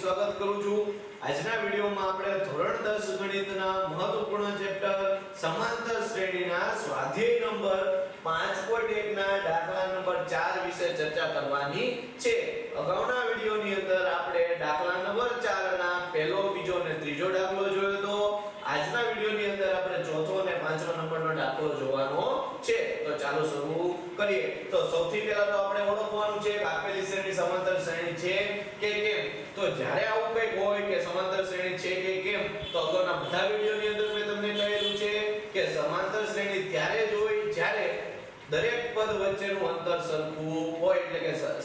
સ્વાગત કરું છું. આજના વિડીયોમાં આપણે ધોરણ 10 ગણિતના મહત્વપૂર્ણ ચેપ્ટર સમાંતર શ્રેણીના સ્વાધ્યાય નંબર 5.1 ના દાખલા નંબર 4 વિશે ચર્ચા કરવાની છે. અગાઉના વિડીયોની અંદર આપણે દાખલા નંબર 4 ના પહેલો, બીજો અને ત્રીજો દાખલો જોયો હતો. આજના વિડીયોની અંદર આપણે ચોથો અને પાંચમો નંબરનો દાખલો જોવાનો છે. તો ચાલો શરૂ કરીએ. તો સૌથી પહેલા તો આપણે ઓળખવાનું છે આપેલી શ્રેણી સમાંતર શ્રેણી છે કે તો જ્યારે આવું કંઈક હોય કે સમાંતર શ્રેણી છે કે કેમ, તો અગાઉના બધા વિડીયોની અંદર મેં તમને કહેલું છે કે સમાંતર શ્રેણી ત્યારે જ હોય જ્યારે દરેક પદ વચ્ચેનું અંતર સરખું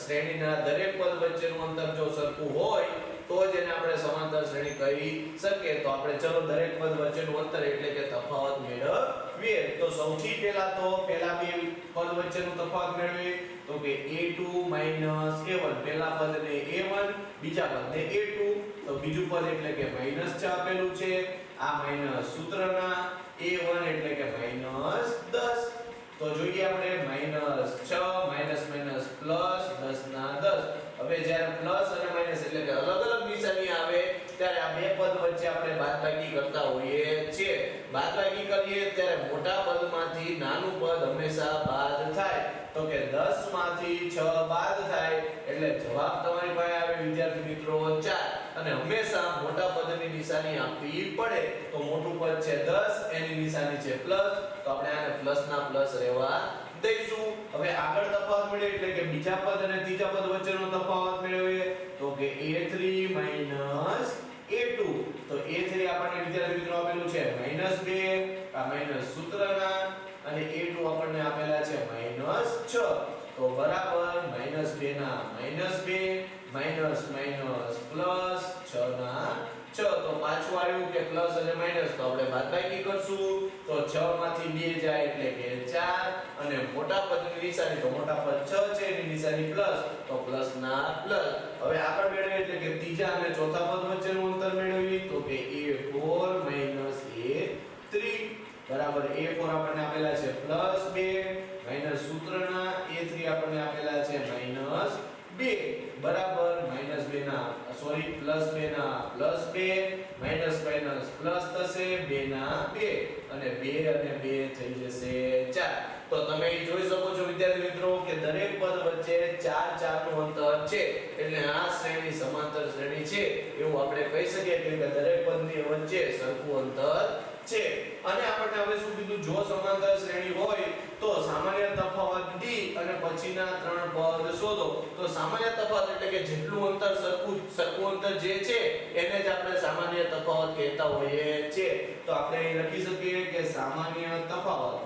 શ્રેણીના દરેક પદ વચ્ચેનું અંતર જો સરખું હોય, તો જ એને આપણે સમાંતર શ્રેણી કહી શકીએ. તો આપણે ચલો દરેક પદ વચ્ચેનું અંતર એટલે કે તફાવત મેળવીએ. તો સૌથી પહેલા તો પહેલા બે પદ વચ્ચેનું તફાવત મેળવીએ. તો કે a2 a1 પહેલા પદને a1 બીજા પદને a2 તો બીજું પદ એટલે કે માઇનસ છે આપેલું છે. આ માઇનસ સૂત્રના a1 એટલે કે માઇનસ 10 તો જોઈએ આપણે માઇનસ 6 માઇનસ માઇનસ 10 ના 10 હવે જ્યારે પ્લસ અને માઇનસ એટલે કે અલગ અલગ નિશાની આવે, ત્યારે આ બે પદ વચ્ચે આપણે બાદબાકી કરતા હોઈએ છીએ. બાદબાકી કરીએ ત્યારે મોટા પદમાંથી નાનું પદ હંમેશા બાદ થાય. તો કે 10 માંથી 6 બાદ થાય. એટલે જવાબ તમારી પાસે આવે વિદ્યાર્થી મિત્રો 4 અને હંમેશા મોટા પદની નિશાની આપવી પડે તો મોટું પદ છે 10 એની નિશાની છે પ્લસ. તો આપણે આને પ્લસ ના પ્લસ રહેવા દઈશું. હવે આગળ તફાવત મળે એટલે કે બીજા પદ અને ત્રીજા પદ વચ્ચેનો તફાવત મેળવીએ તો કે a3 a2 તો a3 આપણને વિદ્યાર્થી મિત્રો આપેલું છે -2 આ માઇનસ સૂત્રના અને a2 આપણને આપેલા છે -6 તો બરાબર -2 ના -2 માઇનસ માઇનસ પ્લસ 6 ના 6 તો પાછું આવ્યું કે પ્લસ અને માઇનસ તો આપણે બાદબાકી કરશું. તો 6 માંથી 2 જાય એટલે કે 4 અને મોટા પદની નિશાની, તો મોટા પદ 6 છે, એની નિશાની પ્લસ તો પ્લસ ના પ્લસ હવે આગળ મેળવીએ એટલે કે ત્રીજા અને ચોથા પદ વચ્ચેનું અંતર મેળવીએ તો કે a4 a3 બરાબર a4 આપણને આપેલા છે. પ્લસ 2 માઇનસ સૂત્રના a3 આપણને આપેલા છે માઇનસ 2 બરાબર માઇનસ 2 ના સોરી પ્લસ 2 ના પ્લસ 2 માઇનસ માઇનસ પ્લસ થશે 2 ના 2 અને 2 અને 2 થઈ જશે 4 તો તમે જોઈ શકો છો, વિદ્યાર્થી મિત્રો, કે દરેક પદ વચ્ચે 4 4 નું અંતર છે. એટલે આ શ્રેણી સમાંતર શ્રેણી છે. એવું આપણે કહી શકીએ કે દરેક પદની વચ્ચે સરખું અંતર છે. અને આપણને હવે શું કીધું જો સમાંતર શ્રેણી હોય, તો સામાન્ય તફાવત d અને પછીના ત્રણ પદ શોધો. તો સામાન્ય તફાવત એટલે કે જેટલું અંતર સરખું સરખું અંતર જે છે, એને જ આપણે સામાન્ય તફાવત કહેતા હોઈએ છે તો આપણે અહીં લખી શકીએ કે સામાન્ય તફાવત.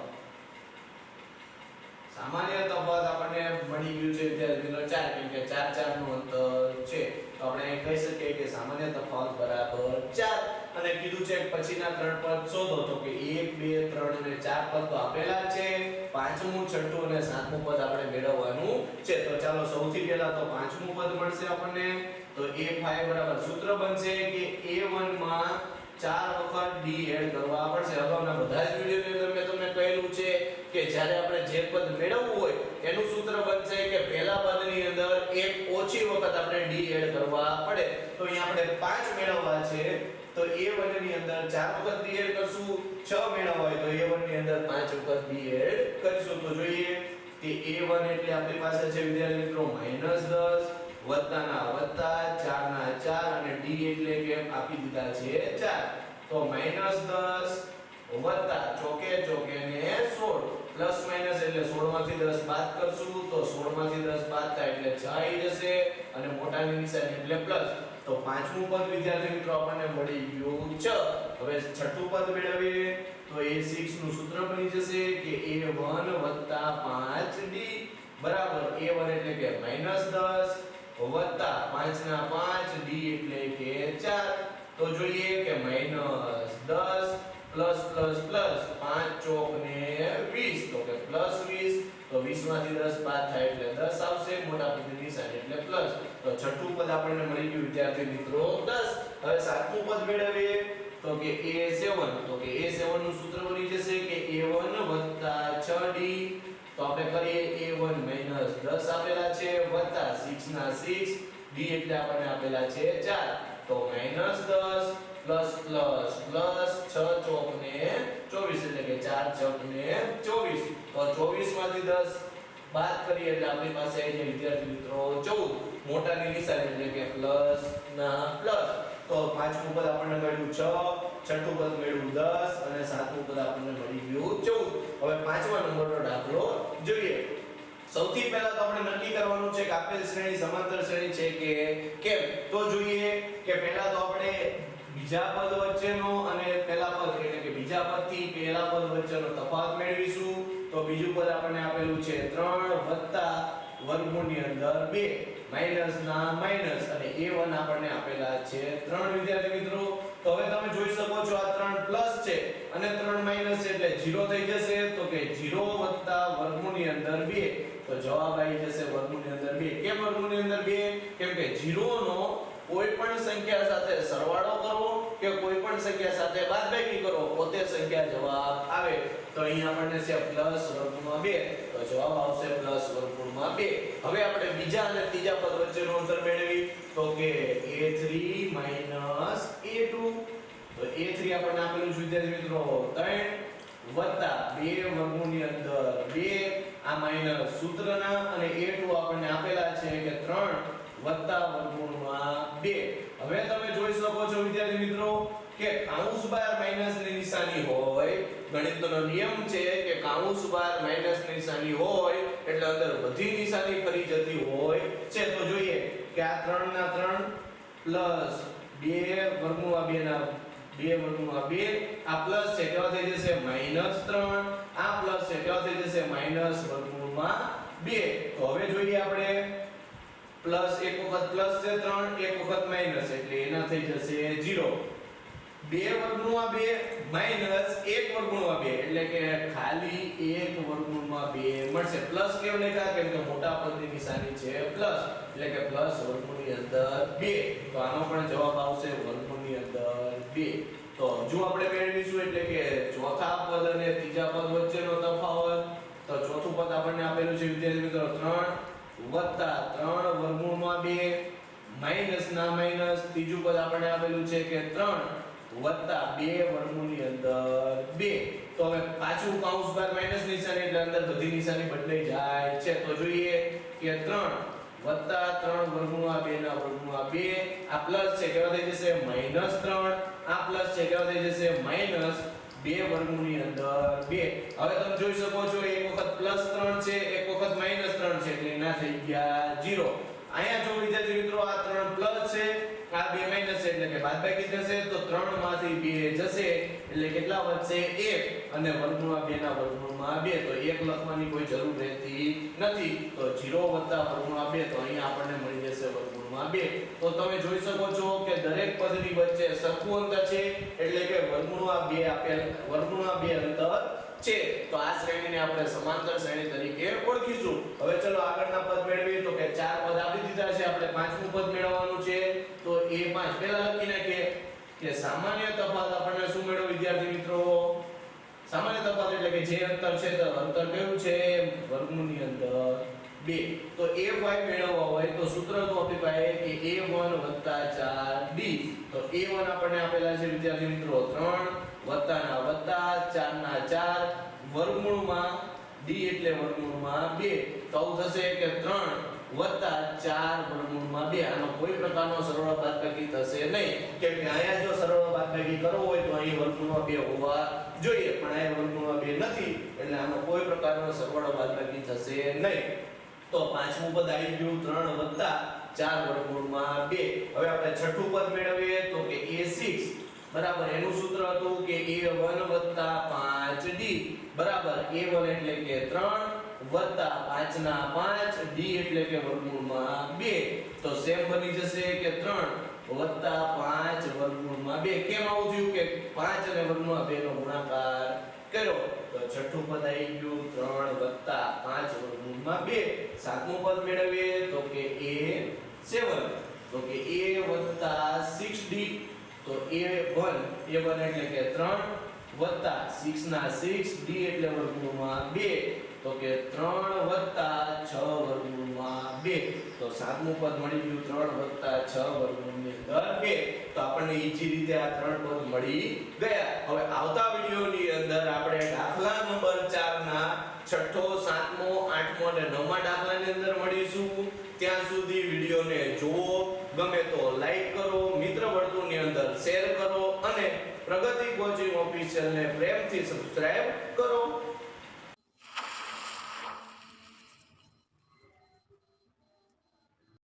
સામાન્ય તફાવત આપણને મળી ગયું છે વિદ્યાર્થી મિત્રો 4 કેમ કે 4 4 નું અંતર છે. તો આપણે કહી શકીએ કે સામાન્ય તફાવત બરાબર 4 અને કીધું છે પછીના ત્રણ પદ શોધો તો કે 1 2 3 અને 4 પદ તો આપેલા છે. પાંચમું, છઠ્ઠું અને સાતમું પદ આપણે મેળવવાનું છે. તો ચાલો સૌથી પહેલા તો પાંચમું પદ મળશે આપણને. તો a5 બરાબર સૂત્ર બનશે કે a1 માં ચાર વખત d એડ કરવા પડશે. અગાઉના બધા જ વિડિયોની અંદર મેં તમને કહેલું છે કે જ્યારે આપણે જે પદ મેળવવું હોય, એનું સૂત્ર બનશે કે પહેલા પદની અંદર એક ઓછી વખત આપણે d એડ કરવા પડે. તો અહીંયા આપણે 5 મેળવવા છે. તો a1 ની અંદર 4 વખત d કરશું 6 મેળવવા હોય તો a1 ની અંદર 5 વખત d કરીશું. તો જોઈએ કે a1 એટલે આપણી પાસે છે વિદ્યાર્થી મિત્રો -10 વત્તાના વત્તા 4 ના 4 અને d એટલે કે આપી દીધા છે 4 તો -10 વત્તા, ચોકે ચોકે ને 16 પ્લસ માઇનસ એટલે 16 માંથી 10 બાદ કરશું, તો 16 માંથી 10 બાદ થાય એટલે 6 આવી જશે અને મોટાની નિશાની એટલે પ્લસ તો પાંચમું પદ વિદ્યાર્થી મિત્રો આપણને મળી ગયું. 6 હવે છઠ્ઠું પદ મેળવીએ તો a6 નું સૂત્ર બની જશે કે a1 5d બરાબર a1 એટલે કે -10 વત્તા 5 ના 5 d એટલે કે 4 તો જોઈએ કે -10 પ્લસ પ્લસ પ્લસ 5 ચોક ને 20 તો કે પ્લસ 20 તો 20 માંથી 10 બાદ થાય એટલે 10 આવશે. મોટા પદની નિશાની એટલે પ્લસ તો છઠ્ઠું પદ આપણને મળી ગયું, વિદ્યાર્થી મિત્રો. 10 હવે સાતમું પદ મેળવીએ તો કે a7 તો કે a7 નું સૂત્ર બની જશે કે a1 6d તો આપણે કરીએ a1 10 આપેલા છે 6 ના 6 d એટલે આપણને આપેલા છે 4 તો 10 પ્લસ પ્લસ પ્લસ 6 ચોક ને 24 એટલે કે 4 ચોક ને 24 તો 24 માંથી 10 બાદ કરીએ એટલે આપણી પાસે જાય વિદ્યાર્થી મિત્રો 14 મોટાની નિશાની એટલે કે પ્લસ ના પ્લસ તો પાંચમું પદ આપણને મળ્યું 6 છઠ્ઠું પદ મળ્યું 10 અને સાતમું પદ આપણને મળી ગયું 14 હવે પાંચમા નંબરનો દાખલો જોઈએ. સૌથી પહેલા તો આપણે નક્કી કરવાનું છે કે આપેલ શ્રેણી સમાંતર શ્રેણી છે કે કેમ? તો જોઈએ કે પહેલા તો આપણે બીજા પદ વચ્ચેનો અને પહેલા પદ એટલે કે બીજા પદથી પહેલા પદ વચ્ચેનો તફાવત મેળવીશું. તો બીજું પદ આપણને આપેલું છે 3 વત્તા વર્ગમૂળની અંદર 2 માઇનસ ના માઇનસ અને a1 આપણને આપેલા છે 3 વિદ્યાર્થી મિત્રો, તો હવે તમે જોઈ શકો છો આ 3 પ્લસ છે અને 3 માઇનસ છે એટલે 0 થઈ જશે. તો કે 0 વત્તા વર્ગમૂળની અંદર 2 તો જવાબ આવી જશે વર્ગમૂળની અંદર 2 કેમ વર્ગમૂળની અંદર 2 કેમ કે 0 નો કોઈ પણ સંખ્યા સાથે સરવાળો કરો કે કોઈ પણ સંખ્યા સાથે બાદબાકી કરો, પોતે સંખ્યા જવાબ આવે. તો અહીં આપણને છે પ્લસ વર્ગમૂળમાં 2 તો જવાબ આવશે પ્લસ વર્ગમૂળમાં 2 હવે આપણે બીજા અને ત્રીજા પદ વચ્ચેનો અંતર મેળવી. તો કે a3 a2 તો a3 આપણને આપેલું છે, વિદ્યાર્થી મિત્રો. 3 વત્તા 2 વર્ગમૂળની અંદર 2 આ માઇનસ સૂત્રના અને a2 આપણને આપેલા છે કે 3 વત્તા વર્ગમૂળમાં 2 હવે તમે જોઈ શકો છો, વિદ્યાર્થી મિત્રો કે કાઉન્સ બાર માઇનસની નિશાની હોય, ગણિતનો નિયમ છે કે કાઉન્સ બાર માઇનસની નિશાની હોય, એટલે અંદર બધી નિશાની ફરી જતી હોય. છે તો જોઈએ કે આ 3 ના 3 પ્લસ 2 વર્ગમૂળમાં 2 ના 2 વર્ગમૂળમાં 2 આ પ્લસ છે કેવા થઈ જશે? માઇનસ 3 આ પ્લસ છે કેવા થઈ જશે? માઇનસ વર્ગમૂળમાં 2 તો હવે જોઈએ આપણે. પ્લસ એક વખત પ્લસ છે 3 એક વખત માઇનસ એટલે એના થઈ જશે 0 બે વર્ગમૂળમાં બે માઇનસ એક વર્ગમૂળમાં બે. એટલે કે ખાલી એક વર્ગમૂળમાં બે મળશે. પ્લસ કેમ લખ્યા કેમ કે મોટા પદની નિશાની છે પ્લસ એટલે કે પ્લસ વર્ગમૂળની અંદર બે. તો આનો પણ જવાબ આવશે વર્ગમૂળની અંદર બે. તો હજુ આપણે મેળવીશું એટલે કે ચોથા પદ અને ત્રીજા પદ વચ્ચેનો તફાવત. તો ચોથું પદ આપણને આપેલું છે, વિદ્યાર્થી મિત્રો, ત્રણ વત્તા ત્રણ વર્ગમૂળમાં બે. માઇનસ ના માઇનસ ત્રીજું પદ આપણને આપેલું છે કે 3 વત્તા બે વર્ગમૂળની અંદર બે. તો હવે પાછું કૌંસ બાર માઇનસ નિશાની એટલે અંદર બધી નિશાની બદલાઈ જાય છે. તો જોઈએ કે 3 વત્તા 3 વર્ગમૂળમાં 2 ના વર્ગમૂળમાં 2 આ પ્લસ છે, કેવા થઈ જશે? માઇનસ 3 આ પ્લસ છે, કેવા થઈ જશે? માઇનસ બે વર્ગમૂળની અંદર બે. હવે તમે જોઈ શકો છો, એક વખત પ્લસ 3 છે, એક વખત માઇનસ 3 છે, એટલે ના થઈ ગયા 0 અહીંયા જો વિદ્યાર્થી મિત્રો આ 3 પ્લસ છે આ બે માઇનસ એટલે કે બાદબાકી થશે તો 3 માંથી 2 જશે એટલે કેટલા વધશે 1 અને વર્ગમૂળમાં 2 ના વર્ગમૂળમાં 2 તો 1 લખવાની કોઈ જરૂર રહેતી નથી. તો 0 વત્તા વર્ગમૂળમાં 2 તો અહીંયા આપણને મળી જશે વર્ગમૂળમાં 2 તો તમે જોઈ શકો છો કે દરેક પદની વચ્ચે સરખું અંતર છે એટલે કે વર્ગમૂળમાં 2 આપેલ વર્ગમૂળમાં 2 અંતર છે. તો આ શ્રેણીને આપણે સમાંતર શ્રેણી તરીકે ઓળખીશું. હવે ચલો આગળના પદ મેળવીએ તો કે ચાર પદ આપી દીધા છે આપણે પાંચમું પદ મેળવવાનું છે તો એ પાંચ પહેલા લખી નાખીએ કે સામાન્ય તફાવત આપણને શું મેળવ્યો વિદ્યાર્થી મિત્રો? સામાન્ય તફાવત એટલે કે જે અંતર છે તો અંતર કયું છે? વર્ગમૂળની અંદર 2 તો a5 મેળવવા હોય તો સૂત્ર તો આપણી પાસે કે a1 4d તો a1 આપણને આપેલા છે વિદ્યાર્થી મિત્રો 3 વત્તા ના વત્તા 4 ના 4 વર્ગમૂળમાં d એટલે વર્ગમૂળમાં 2 તો થશે કે 3 વત્તા ચાર વર્ગમૂળમાં બે. આનો કોઈ પ્રકારનો સરળ બાદબાકી થશે નહીં. કેમ કે અહીંયા જો સરળ બાદબાકી કરવો હોય તો અહીં વર્ગમૂળમાં બે હોવા જોઈએ, પણ અહીંયા વર્ગમૂળમાં બે નથી. એટલે આનો કોઈ પ્રકારનો સરવાળો બાદબાકી થશે નહીં. તો પાંચમું પદ આવી ગયું, ત્રણ વત્તા ચાર વર્ગમૂળમાં બે. હવે આપણે છઠ્ઠું પદ મેળવીએ તો કે એ સિક્સ બરાબર, એનું સૂત્ર હતું કે a1 5d બરાબર, એ વન એટલે કે 3 વત્તા 5 ના 5 d એટલે કે વર્ગમૂળમાં બે. તો સેમ બની જશે કે ત્રણ. વત્તા પાંચ, વર્ગમૂળમાં બે. કેમ આવું થયું કે પાંચ અને વર્ગમૂળમાં બે નો ગુણાકાર કર્યો? તો છઠ્ઠું પદ આવી ગયું. ત્રણ વત્તા પાંચ, વર્ગમૂળમાં બે. સાતમું પદ મેળવીએ તો કે એ સેવન. તો કે એ વત્તા સિક્સ ડી તો a1 a1 એટલે કે ત્રણ. વત્તા સિક્સ ના સિક્સ ડી એટલે વર્ગમૂળમાં 2 તો કે 3 વત્તા 6 વર્ગમૂળમાં 2 તો સાતમું પદ મળી ગયું 3 વત્તા 6 વર્ગમૂળની અંદર 2 તો આપણને ઈજી રીતે આ ત્રણ પદ મળી ગયા. હવે આવતા વિડિયોની અંદર આપણે દાખલા નંબર 4 ના છઠ્ઠો, સાતમો, આઠમો અને નવમા દાખલાની અંદર મળીશું. ત્યાં સુધી વિડીયોને જુઓ, ગમે તો લાઈક કરો, મિત્ર વર્તુળની અંદર શેર કરો અને પ્રગતિ કોચિંગ ઓફિશિયલને પ્રેમથી સબસ્ક્રાઇબ કરો.